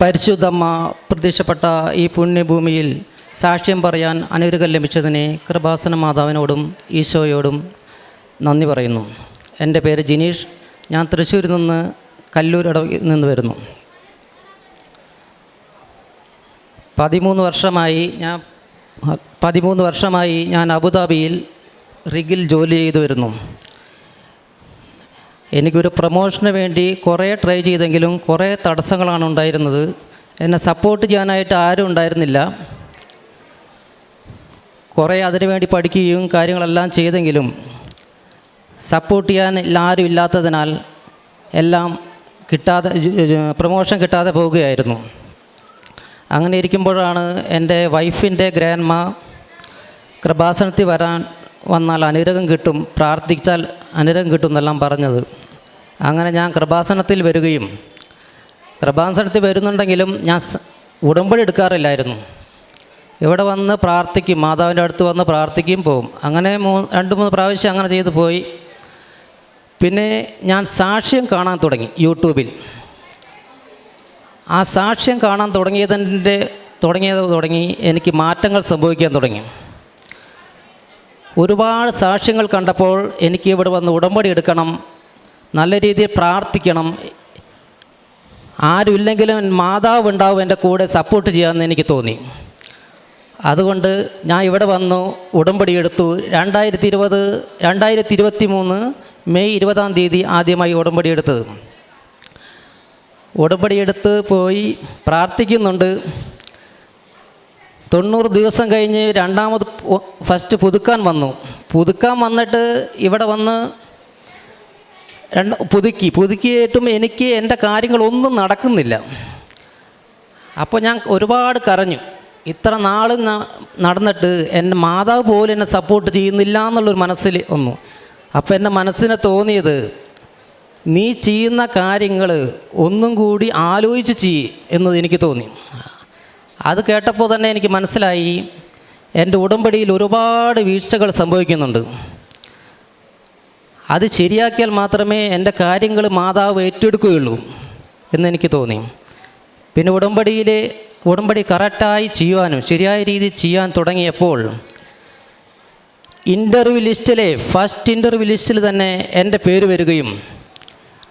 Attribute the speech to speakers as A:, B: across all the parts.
A: പരിശുദ്ധമ്മ പ്രത്യക്ഷപ്പെട്ട ഈ പുണ്യഭൂമിയിൽ സാക്ഷ്യം പറയാൻ അനുഗ്രഹം ലഭിച്ചതിനെ കൃപാസന മാതാവിനോടും ഈശോയോടും നന്ദി പറയുന്നു. എന്റെ പേര് ജിനീഷ്. ഞാൻ തൃശ്ശൂരിൽ നിന്ന് കല്ലൂരടവിൽ നിന്ന് വരുന്നു. പതിമൂന്ന് വർഷമായി ഞാൻ പതിമൂന്ന് വർഷമായി ഞാൻ അബുദാബിയിൽ റിഗിൽ ജോലി ചെയ്തു വരുന്നു. എനിക്കൊരു പ്രൊമോഷന് വേണ്ടി കുറേ ട്രൈ ചെയ്തെങ്കിലും കുറേ തടസ്സങ്ങളാണ് ഉണ്ടായിരുന്നത്. എന്നെ സപ്പോർട്ട് ചെയ്യാനായിട്ട് ആരും ഉണ്ടായിരുന്നില്ല. കുറേ അതിനുവേണ്ടി പഠിക്കുകയും കാര്യങ്ങളെല്ലാം ചെയ്തെങ്കിലും സപ്പോർട്ട് ചെയ്യാൻ ആരും ഇല്ലാത്തതിനാൽ എല്ലാം കിട്ടാതെ പ്രൊമോഷൻ കിട്ടാതെ പോവുകയായിരുന്നു അങ്ങനെ ഇരിക്കുമ്പോഴാണ് എന്റെ വൈഫിന്റെ ഗ്രാൻഡ്മ കൃപാസനത്തിൽ വരാൻ വന്നാൽ അനുഗ്രഹം കിട്ടും പ്രാർത്ഥിച്ചാൽ അനുഗ്രഹം കിട്ടും എന്നെല്ലാം പറഞ്ഞത്. അങ്ങനെ ഞാൻ കൃപാസനത്തിൽ വരികയും കൃപാസനത്തിൽ വരുന്നുണ്ടെങ്കിലും ഞാൻ ഉടമ്പടി എടുക്കാറില്ലായിരുന്നു. ഇവിടെ വന്ന് പ്രാർത്ഥിക്കും മാതാവിന്റെ അടുത്ത് വന്ന് പ്രാർത്ഥിക്കും പോകും അങ്ങനെ മൂ രണ്ട് മൂന്ന് പ്രാവശ്യം അങ്ങനെ ചെയ്തു പോയി. പിന്നെ ഞാൻ സാക്ഷ്യം കാണാൻ തുടങ്ങി യൂട്യൂബിൽ. ആ സാക്ഷ്യം കാണാൻ തുടങ്ങിയതിന്റെ തുടങ്ങിയത് തുടങ്ങി എനിക്ക് മാറ്റങ്ങൾ സംഭവിക്കാൻ തുടങ്ങി. ഒരുപാട് സാക്ഷ്യങ്ങൾ കണ്ടപ്പോൾ എനിക്ക് ഇവിടെ വന്ന് ഉടമ്പടി എടുക്കണം നല്ല രീതിയിൽ പ്രാർത്ഥിക്കണം. ആരുമില്ലെങ്കിലും മാതാവ് ഉണ്ടാവും എന്റെ കൂടെ സപ്പോർട്ട് ചെയ്യാമെന്ന് എനിക്ക് തോന്നി. അതുകൊണ്ട് ഞാൻ ഇവിടെ വന്നു ഉടമ്പടി എടുത്തു. രണ്ടായിരത്തി ഇരുപത് രണ്ടായിരത്തി ഇരുപത്തി മൂന്ന് മെയ് ഇരുപതാം തീയതി ആദ്യമായി ഉടമ്പടി എടുത്തത്. ഉടമ്പടി എടുത്ത് പോയി പ്രാർത്ഥിക്കുന്നുണ്ട്. തൊണ്ണൂറ് ദിവസം കഴിഞ്ഞ് രണ്ടാമത് ഫസ്റ്റ് പുതുക്കാൻ വന്നു. പുതുക്കാൻ വന്നിട്ട് ഇവിടെ വന്ന് രണ്ട് പുതുക്കി പുതുക്കിയിട്ടും എനിക്ക് എന്റെ കാര്യങ്ങളൊന്നും നടക്കുന്നില്ല. അപ്പോൾ ഞാൻ ഒരുപാട് കരഞ്ഞു. ഇത്ര നാൾ നടന്നിട്ട് എന്റെ മാതാവ് പോലും എന്നെ സപ്പോർട്ട് ചെയ്യുന്നില്ല എന്നുള്ളൊരു മനസ്സിൽ ഒന്നു അപ്പോൾ എന്റെ മനസ്സിനെ തോന്നിയത് നീ ചെയ്യുന്ന കാര്യങ്ങൾ ഒന്നും കൂടി ആലോചിച്ച് ചെയ്യ് എന്നത് എനിക്ക് തോന്നി. അത് കേട്ടപ്പോൾ തന്നെ എനിക്ക് മനസ്സിലായി എന്റെ ഉടമ്പടിയിൽ ഒരുപാട് വീഴ്ചകൾ സംഭവിക്കുന്നുണ്ട്. അത് ശരിയാക്കിയാൽ മാത്രമേ എന്റെ കാര്യങ്ങൾ മാതാവ് ഏറ്റെടുക്കുകയുള്ളൂ എന്നെനിക്ക് തോന്നി. പിന്നെ ഉടമ്പടിയിൽ ഉടമ്പടി കറക്റ്റായി ചെയ്യുവാനും ശരിയായ രീതിയിൽ ചെയ്യാൻ തുടങ്ങിയപ്പോൾ ഇന്റർവ്യൂ ലിസ്റ്റിലെ ഫസ്റ്റ് ഇന്റർവ്യൂ ലിസ്റ്റിൽ തന്നെ എന്റെ പേര് വരികയും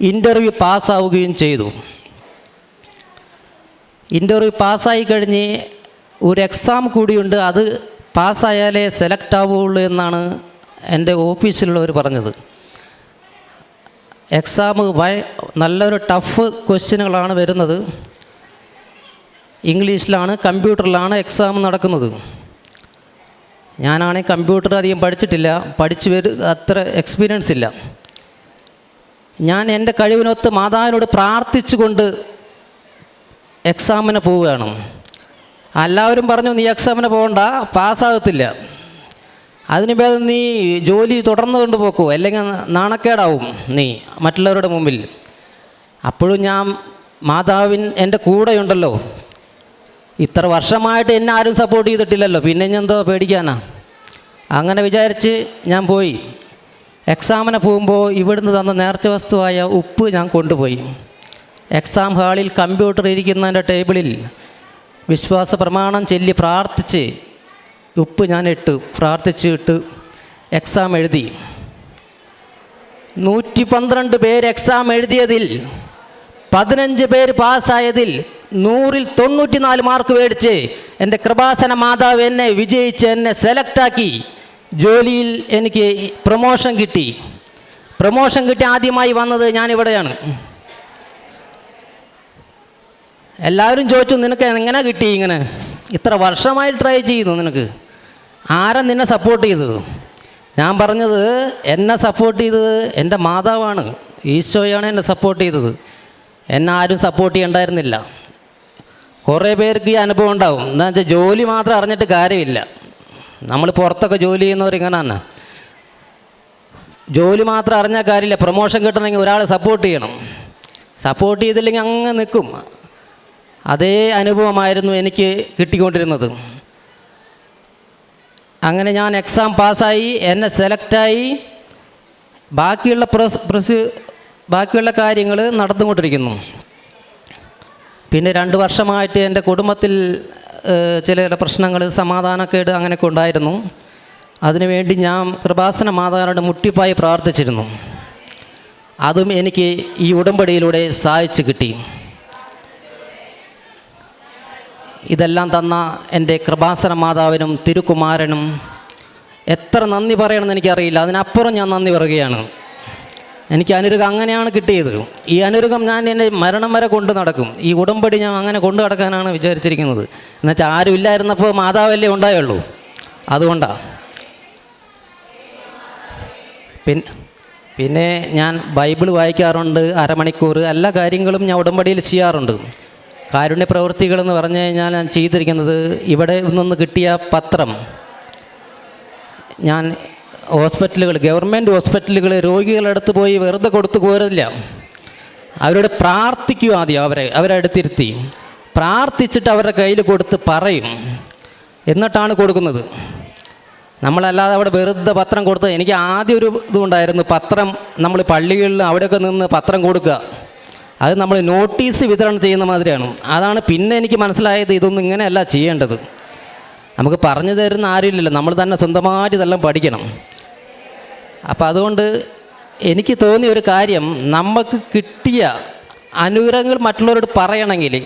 A: ഇന്റർവ്യൂ പാസ്സാവുകയും ചെയ്തു. ഇന്റർവ്യൂ പാസ്സായി കഴിഞ്ഞ് ഒരു എക്സാം കൂടിയുണ്ട് അത് പാസ്സായാലേ സെലക്ട് ആവുകയുള്ളൂ എന്നാണ് എന്റെ ഓഫീസിലുള്ളവർ പറഞ്ഞത്. എക്സാം ഭയ നല്ലൊരു ടഫ് ക്വസ്റ്റ്യനുകളാണ് വരുന്നത്. ഇംഗ്ലീഷിലാണ് കമ്പ്യൂട്ടറിലാണ് എക്സാം നടക്കുന്നത്. ഞാനാണെങ്കിൽ കമ്പ്യൂട്ടർ അധികം പഠിച്ചിട്ടില്ല. പഠിച്ചു വരു അത്ര എക്സ്പീരിയൻസ് ഇല്ല. ഞാൻ എന്റെ കഴിവിനൊത്ത് മാതാവിനോട് പ്രാർത്ഥിച്ചുകൊണ്ട് എക്സാമിന് പോവുകയാണ്. എല്ലാവരും പറഞ്ഞു നീ എക്സാമിന് പോകണ്ട പാസ്സാകത്തില്ല അതിന് ഭേദം നീ ജോലി തുടർന്ന് കൊണ്ടുപോക്കൂ അല്ലെങ്കിൽ നാണക്കേടാവും നീ മറ്റുള്ളവരുടെ മുമ്പിൽ. അപ്പോഴും ഞാൻ മാതാവിൻ എന്റെ കൂടെയുണ്ടല്ലോ. ഇത്ര വർഷമായിട്ട് എന്നെ ആരും സപ്പോർട്ട് ചെയ്തിട്ടില്ലല്ലോ പിന്നെ ഞാൻ എന്തോ പേടിക്കാനാ? അങ്ങനെ വിചാരിച്ച് ഞാൻ പോയി. എക്സാമിന് പോകുമ്പോൾ ഇവിടുന്ന് തന്ന നേർച്ച വസ്തുവായ ഉപ്പ് ഞാൻ കൊണ്ടുപോയി. എക്സാം ഹാളിൽ കമ്പ്യൂട്ടർ ഇരിക്കുന്നതിന്റെ ടേബിളിൽ വിശ്വാസ പ്രമാണം ചൊല്ലി പ്രാർത്ഥിച്ച് ഉപ്പ് ഞാൻ ഇട്ട് പ്രാർത്ഥിച്ചിട്ട് എക്സാം എഴുതി. നൂറ്റി പന്ത്രണ്ട് പേര് എക്സാം എഴുതിയതിൽ പതിനഞ്ച് പേര് പാസ്സായതിൽ നൂറിൽ തൊണ്ണൂറ്റിനാല് മാർക്ക് മേടിച്ച് എന്റെ കൃപാസന മാതാവ് എന്നെ വിജയിച്ച് എന്നെ സെലക്റ്റാക്കി ജോലിയിൽ എനിക്ക് പ്രൊമോഷൻ കിട്ടി. പ്രൊമോഷൻ കിട്ടി ആദ്യമായി വന്നത് ഞാനിവിടെയാണ്. എല്ലാവരും ചോദിച്ചു നിനക്ക് എങ്ങനെ കിട്ടി ഇങ്ങനെ? ഇത്ര വർഷമായി ട്രൈ ചെയ്യുന്നു നിനക്ക്. ആരാ നിന്നെ സപ്പോർട്ട് ചെയ്തത്? ഞാൻ പറഞ്ഞത് എന്നെ സപ്പോർട്ട് ചെയ്തത് എന്റെ മാതാവാണ്. ഈശോയാണ് എന്നെ സപ്പോർട്ട് ചെയ്തത്. എന്നെ ആരും സപ്പോർട്ട് ചെയ്യണ്ടായിരുന്നില്ല. കുറേ പേർക്ക് ഈ അനുഭവം ഉണ്ടാവും. എന്താ വെച്ചാൽ ജോലി മാത്രം അറിഞ്ഞിട്ട് കാര്യമില്ല. നമ്മൾ പുറത്തൊക്കെ ജോലി ചെയ്യുന്നവർ ഇങ്ങനെ തന്നെ ജോലി മാത്രം അറിഞ്ഞാൽ കാര്യമില്ല. പ്രൊമോഷൻ കിട്ടണമെങ്കിൽ ഒരാൾ സപ്പോർട്ട് ചെയ്യണം. സപ്പോർട്ട് ചെയ്തില്ലെങ്കിൽ അങ്ങ് നിൽക്കും. അതേ അനുഭവമായിരുന്നു എനിക്ക് കിട്ടിക്കൊണ്ടിരുന്നത്. അങ്ങനെ ഞാൻ എക്സാം പാസ്സായി എന്നെ സെലക്റ്റായി ബാക്കിയുള്ള പ്രസ് പ്രസ് ബാക്കിയുള്ള കാര്യങ്ങൾ നടന്നുകൊണ്ടിരിക്കുന്നു. പിന്നെ രണ്ട് വർഷമായിട്ട് എന്റെ കുടുംബത്തിൽ ചില ചില പ്രശ്നങ്ങൾ സമാധാനക്കേട് അങ്ങനെയൊക്കെ ഉണ്ടായിരുന്നു. അതിനുവേണ്ടി ഞാൻ കൃപാസന മാതാവിനോട് മുട്ടിപ്പായി പ്രാർത്ഥിച്ചിരുന്നു. അതും എനിക്ക് ഈ ഉടമ്പടിയിലൂടെ സാധിച്ചു കിട്ടി. ഇതെല്ലാം തന്ന എന്റെ കൃപാസന മാതാവിനും തിരുകുമാരനും എത്ര നന്ദി പറയണമെന്ന് എനിക്കറിയില്ല. അതിനപ്പുറം ഞാൻ നന്ദി പറയുകയാണ്. എനിക്ക് അനുരുഗം അങ്ങനെയാണ് കിട്ടിയത്. ഈ അനുരുഗം ഞാൻ എന്റെ മരണം വരെ കൊണ്ട് നടക്കും. ഈ ഉടമ്പടി ഞാൻ അങ്ങനെ കൊണ്ടു നടക്കാനാണ് വിചാരിച്ചിരിക്കുന്നത്. എന്നുവെച്ചാൽ ആരും ഇല്ലായിരുന്നപ്പോൾ മാതാവല്ലേ ഉണ്ടായുള്ളൂ. അതുകൊണ്ടാണ് പിൻ പിന്നെ ഞാൻ ബൈബിൾ വായിക്കാറുണ്ട് അരമണിക്കൂർ. എല്ലാ കാര്യങ്ങളും ഞാൻ ഉടമ്പടിയിൽ ചെയ്യാറുണ്ട്. കാരുണ്യ പ്രവൃത്തികളെന്ന് പറഞ്ഞു കഴിഞ്ഞാൽ ഞാൻ ചെയ്തിരിക്കുന്നത് ഇവിടെ നിന്ന് കിട്ടിയ പത്രം. ഞാൻ ഹോസ്പിറ്റലുകൾ ഗവൺമെന്റ് ഹോസ്പിറ്റലുകൾ അടുത്ത് പോയി വെറുതെ കൊടുത്തു പോരില്ല അവരോട് പ്രാർത്ഥിക്കും ആദ്യം അവരെ അവരടുത്തിരുത്തി പ്രാർത്ഥിച്ചിട്ട് അവരുടെ കയ്യിൽ കൊടുത്ത് പറയും. എന്നിട്ടാണ് കൊടുക്കുന്നത്. നമ്മളല്ലാതെ അവിടെ വെറുതെ പത്രം കൊടുത്ത് എനിക്ക് ആദ്യം ഒരു ഇതുണ്ടായിരുന്നു പത്രം നമ്മൾ പള്ളികളിൽ അവിടെയൊക്കെ നിന്ന് പത്രം കൊടുക്കുക. അത് നമ്മൾ നോട്ടീസ് വിതരണം ചെയ്യുന്ന മാതിരിയാണ്. അതാണ് പിന്നെ എനിക്ക് മനസ്സിലായത് ഇതൊന്നും ഇങ്ങനെയല്ല ചെയ്യേണ്ടത്. നമുക്ക് പറഞ്ഞു തരുന്ന ആരുമില്ലല്ലോ. നമ്മൾ തന്നെ സ്വന്തമായിട്ട് ഇതെല്ലാം പഠിക്കണം. അപ്പോൾ അതുകൊണ്ട് എനിക്ക് തോന്നിയ ഒരു കാര്യം നമുക്ക് കിട്ടിയ അനുഗ്രഹങ്ങൾ മറ്റുള്ളവരോട് പറയണമെങ്കിൽ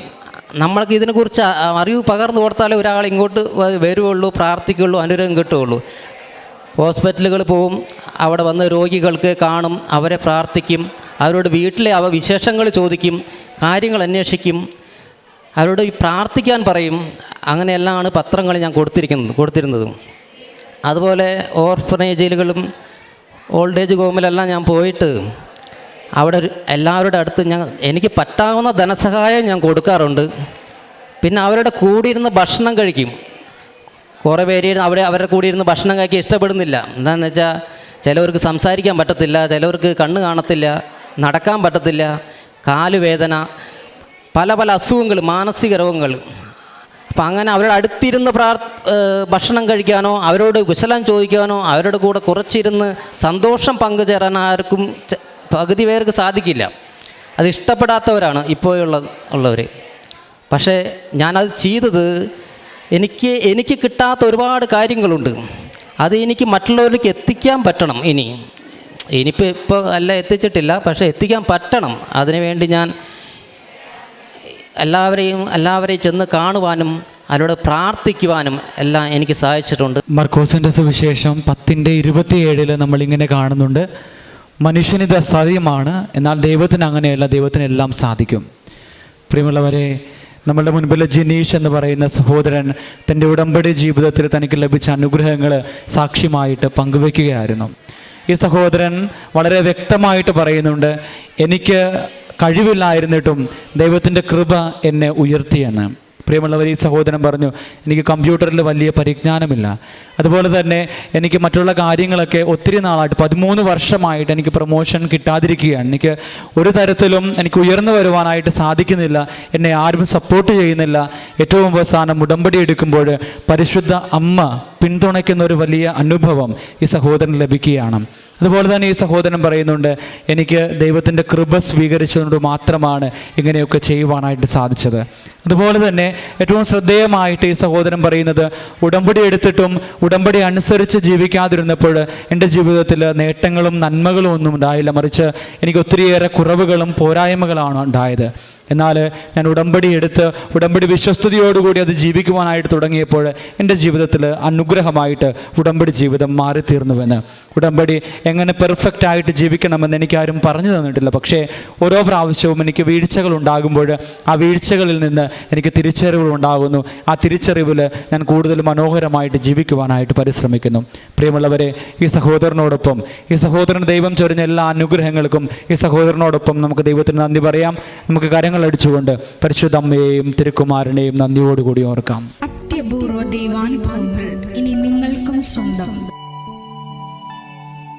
A: നമ്മൾക്ക് ഇതിനെക്കുറിച്ച് അറിവ് പകർന്നു കൊടുത്താലേ ഒരാൾ ഇങ്ങോട്ട് വരുവുള്ളൂ പ്രാർത്ഥിക്കുള്ളൂ അനുഗ്രഹം കിട്ടുകയുള്ളൂ. ഹോസ്പിറ്റലുകൾ പോവും അവിടെ വന്ന് രോഗികൾക്ക് കാണും അവരെ പ്രാർത്ഥിക്കും. അവരോട് വീട്ടിലെ അവ വിശേഷങ്ങൾ ചോദിക്കും കാര്യങ്ങൾ അന്വേഷിക്കും അവരോട് പ്രാർത്ഥിക്കാൻ പറയും. അങ്ങനെയെല്ലാമാണ് പത്രങ്ങൾ ഞാൻ കൊടുത്തിരിക്കുന്നത് കൊടുത്തിരുന്നത്. അതുപോലെ ഓർഫനേജിലുകളും ഓൾഡ് ഏജ് ഹോമിലെല്ലാം ഞാൻ പോയിട്ട് അവിടെ എല്ലാവരുടെ അടുത്ത് ഞാൻ എനിക്ക് പറ്റാവുന്ന ധനസഹായം ഞാൻ കൊടുക്കാറുണ്ട്. പിന്നെ അവരുടെ കൂടിയിരുന്ന് ഭക്ഷണം കഴിക്കും. കുറേ പേര് അവിടെ അവരുടെ കൂടിയിരുന്ന് ഭക്ഷണം കഴിക്കാൻ ഇഷ്ടപ്പെടുന്നില്ല. എന്താണെന്ന് വെച്ചാൽ ചിലവർക്ക് സംസാരിക്കാൻ പറ്റത്തില്ല ചിലവർക്ക് കണ്ണ് കാണത്തില്ല. നടക്കാൻ പറ്റത്തില്ല. കാലുവേദന പല പല അസുഖങ്ങൾ മാനസിക രോഗങ്ങൾ. അപ്പം അങ്ങനെ അവരുടെ അടുത്തിരുന്ന് പ്രാർ ഭക്ഷണം കഴിക്കാനോ അവരോട് കുശലം ചോദിക്കാനോ അവരുടെ കൂടെ കുറച്ചിരുന്ന് സന്തോഷം പങ്കുചേരാൻ ആർക്കും പകുതി പേർക്ക് സാധിക്കില്ല. അത് ഇഷ്ടപ്പെടാത്തവരാണ് ഇപ്പോഴുള്ള ഉള്ളവർ പക്ഷേ ഞാനത് ചെയ്തത് എനിക്ക് എനിക്ക് കിട്ടാത്ത ഒരുപാട് കാര്യങ്ങളുണ്ട്. അത് എനിക്ക് മറ്റുള്ളവരിലേക്ക് എത്തിക്കാൻ പറ്റണം ഇനി. ഇനിയിപ്പോൾ ഇപ്പോൾ അല്ല എത്തിച്ചിട്ടില്ല പക്ഷെ എത്തിക്കാൻ പറ്റണം. അതിനുവേണ്ടി ഞാൻ എല്ലാവരെയും എല്ലാവരെയും ചെന്ന് കാണുവാനും അതിനോട് പ്രാർത്ഥിക്കുവാനും എല്ലാം എനിക്ക് സഹായിച്ചിട്ടുണ്ട്.
B: മർക്കോസിന്റെ സുവിശേഷം പത്തിന്റെ ഇരുപത്തിയേഴിൽ നമ്മളിങ്ങനെ കാണുന്നുണ്ട്. മനുഷ്യനിത് അസാധ്യമാണ് എന്നാൽ ദൈവത്തിന് അങ്ങനെയല്ല ദൈവത്തിന് എല്ലാം സാധിക്കും. പ്രിയമുള്ളവരെ നമ്മളുടെ മുൻപിൽ ജിനീഷ് എന്ന് പറയുന്ന സഹോദരൻ തന്റെ ഉടമ്പടി ജീവിതത്തിൽ തനിക്ക് ലഭിച്ച അനുഗ്രഹങ്ങൾ സാക്ഷ്യമായിട്ട് പങ്കുവെക്കുകയായിരുന്നു. ഈ സഹോദരൻ വളരെ വ്യക്തമായിട്ട് പറയുന്നുണ്ട് എനിക്ക് കഴിവില്ലായിരുന്നിട്ടും ദൈവത്തിന്റെ കൃപ എന്നെ ഉയർത്തിയെന്ന്. പ്രിയമുള്ളവർ ഈ സഹോദരൻ പറഞ്ഞു എനിക്ക് കമ്പ്യൂട്ടറിൽ വലിയ പരിജ്ഞാനമില്ല. അതുപോലെ തന്നെ എനിക്ക് മറ്റുള്ള കാര്യങ്ങളൊക്കെ ഒത്തിരി നാളായിട്ട് പതിമൂന്ന് വർഷമായിട്ട് എനിക്ക് പ്രൊമോഷൻ കിട്ടാതിരിക്കുകയാണ്. എനിക്ക് ഒരു തരത്തിലും എനിക്ക് ഉയർന്നു വരുവാനായിട്ട് സാധിക്കുന്നില്ല. എന്നെ ആരും സപ്പോർട്ട് ചെയ്യുന്നില്ല. ഏറ്റവും അവസാനം ഉടമ്പടി എടുക്കുമ്പോൾ പരിശുദ്ധ അമ്മ പിന്തുണയ്ക്കുന്ന ഒരു വലിയ അനുഭവം ഈ സഹോദരൻ ലഭിക്കുകയാണ്. അതുപോലെ തന്നെ ഈ സഹോദരൻ പറയുന്നുണ്ട് എനിക്ക് ദൈവത്തിന്റെ കൃപ സ്വീകരിച്ചതുകൊണ്ട് മാത്രമാണ് ഇങ്ങനെയൊക്കെ ചെയ്യുവാനായിട്ട് സാധിച്ചത്. അതുപോലെ തന്നെ ഏറ്റവും ശ്രദ്ധേയമായിട്ട് ഈ സഹോദരൻ പറയുന്നത് ഉടമ്പടി എടുത്തിട്ടും ഉടമ്പടി അനുസരിച്ച് ജീവിക്കാതിരുന്നപ്പോൾ എന്റെ ജീവിതത്തിൽ നേട്ടങ്ങളും നന്മകളും ഒന്നും ഉണ്ടായില്ല. മറിച്ച് എനിക്ക് ഒത്തിരിയേറെ കുറവുകളും പോരായ്മകളാണ് ഉണ്ടായത്. എന്നാൽ ഞാൻ ഉടമ്പടി എടുത്ത് ഉടമ്പടി വിശ്വസ്തയോടുകൂടി അത് ജീവിക്കുവാനായിട്ട് തുടങ്ങിയപ്പോൾ എന്റെ ജീവിതത്തിൽ അനുഗ്രഹമായിട്ട് ഉടമ്പടി ജീവിതം മാറിത്തീർന്നുവെന്ന്. ഉടമ്പടി എങ്ങനെ പെർഫെക്റ്റ് ആയിട്ട് ജീവിക്കണമെന്ന് എനിക്കാരും പറഞ്ഞു തന്നിട്ടില്ല. പക്ഷേ ഓരോ പ്രാവശ്യവും എനിക്ക് വീഴ്ചകൾ ഉണ്ടാകുമ്പോൾ ആ വീഴ്ചകളിൽ നിന്ന് എനിക്ക് തിരിച്ചറിവുകൾ ഉണ്ടാകുന്നു. ആ തിരിച്ചറിവിൽ ഞാൻ കൂടുതൽ മനോഹരമായിട്ട് ജീവിക്കുവാനായിട്ട് പരിശ്രമിക്കുന്നു. പ്രിയമുള്ളവരെ ഈ സഹോദരനോടൊപ്പം ഈ സഹോദരൻ ദൈവം ചൊരിഞ്ഞ എല്ലാ അനുഗ്രഹങ്ങൾക്കും ഈ സഹോദരനോടൊപ്പം നമുക്ക് ദൈവത്തിന് നന്ദി പറയാം. നമുക്ക് കാര്യങ്ങൾ അടിച്ചുകൊണ്ട് പരിശുദ്ധ അമ്മയെയും തിരുക്കുമാരനെയും നന്ദിയോടുകൂടി ഓർക്കാം.
C: അത്യപൂർവ ദൈവാനുഭവങ്ങൾ ഇനി നിങ്ങൾക്കും സ്വന്തം.